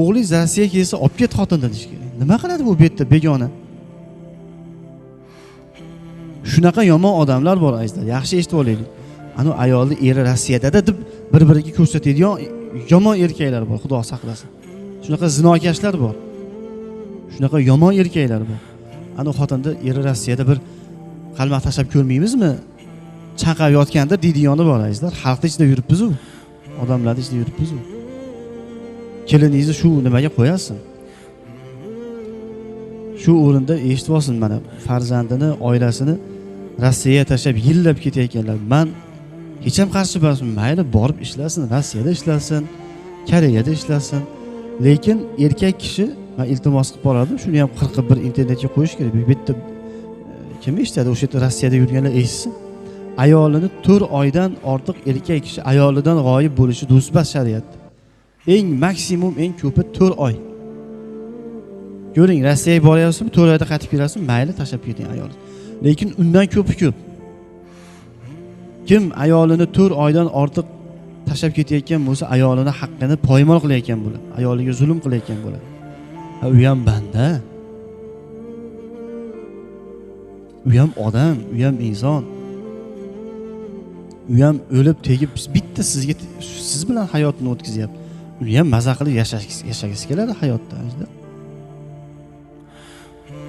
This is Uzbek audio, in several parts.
o'g'li zasiya kelsa olib ket xotinni deyish kerak nima qiladi bu bu yerda begona? Shunaqa yomon odamlar bor azizlar yaxshi eshitib olaylik. Anavi ayolni eri rossiyadada deb bir biriga ko'rsatadigan yomon erkaklar bor xudo saqlasin. Shunaqa zinokashlar bor. Shunaqa yomon erkaklar bor. Anavi xotinni eri rossiyada bir qalmoq tashlab ko'rmaymizmi? Chanqab yotgandir deydigani bor azizlar xalqni ichida yuribmizu. Odamlarni ichida yuribmizu. Keliningizni shu nimaga qo'yasin shu o'rinda eshitib olsin mana farzandini oilasini rossiyaga tashlab yillab ketayotganlar. Man hech ham qarshi emasman mayli borib ishlasin rossiyada ishlasin koreyada ishlasin. Lekin erkak kishi man iltimos qilib borardim shuni ham qirqib bir internetga qo'yish kerak. Bu yerda kim eshitadi o'sha yerda rossiyada yurganlar eshitsin ayolini to'rt oydan ortiq erkak kishi ayolidan g'oyib bo'lishi emas shariatda eng maksimum eng ko'pi to'rt oy. Ko'ring rossiyaga boryapsizmi to'rt oyda qaytib kelasiz mayli tashlab keting ayolni. Lekin undan ko'pi ko'p. Kim ayolini to'rt oydan ortiq tashlab ketayotgan bo'lsa ayolini haqqini poymol qilayotgan bo'ladi ayoliga zulm qilayotgan bo'ladi. U ham banda u ham odam u ham inson u ham o'lib tegib bitta sizga siz bilan hayotini o'tkazyapti uni ham maza qilib yashagisi keladi hayotda ajda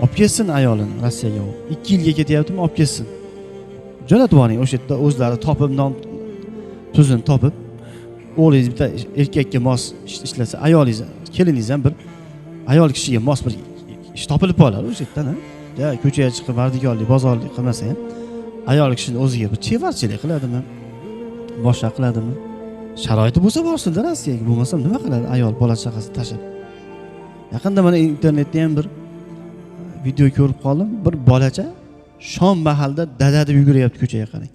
olib ketsin ayolini rossiyaga. U ikki yilga ketyaptimi olib ketsin. Jo'natib yuboring o'sha yerda o'zlari topib non tuzini topib o'g'lingiz bitta erkakka mos ish- ishlasa ayolingiz keliningiz ham bir ayol kishiga mos bir ish topilib qoladi o'sha yerdan a ko'chaga chiqib mardikorlik bozorlik qilmasa ham ayol kishini o'ziga bir chevarchilik qiladimi? Boshqa qiladimi? Sharoiti bo'lsa borsinda rossiyaga bo'lmasa nima qiladi ayol bola chaqasini tashlab? Yaqinda mana internetda ham bir video ko'rib qoldim. Bir bolacha shom mahalda dada deb yuguryapti ko'chaga qarang.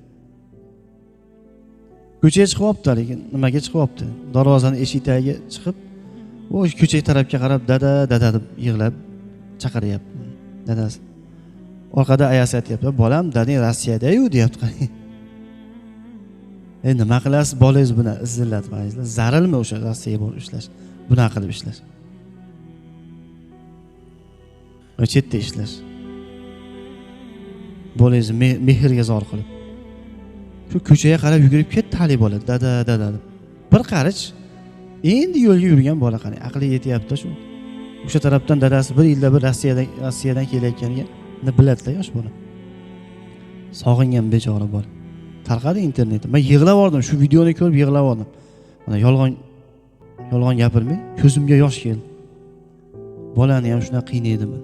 Ko'chaga chiqyapti lekin nimaga chiqyapti darvozani eshik tagiga chiqib o'sha ko'cha tarafga qarab dada dada deb yig'lab chaqiryapti dadasi orqada ayasi aytyapti bolam dadang rossiyadayu deyapti. Qarang e nima qilasiz bolangiz buni izillatib zarilmi o'sha rossiyaga borib ishlash? Bunaqa qilib ishlash. Chetda ishlash. Bolangizni mehrga zor qilib. Shu ko'chaga qarab yugurib ketdi haligi bola dada dada deb bir qarich. Endi yo'lga yurgan bola qarang aqli yetyapti shu. O'sha tarafdan dadasi bir yilda bir rossiyadan rossiyadan kelayotganiga biladida yosh bola sog'ingan bechora bola tarqadi internetda man yig'lab yubordim shu videoni ko'rib yig'lab yubordim mana yolg'on yolg'on gapirmay ko'zimga yosh keldi. Bolani ham shunaqa qiynaydimi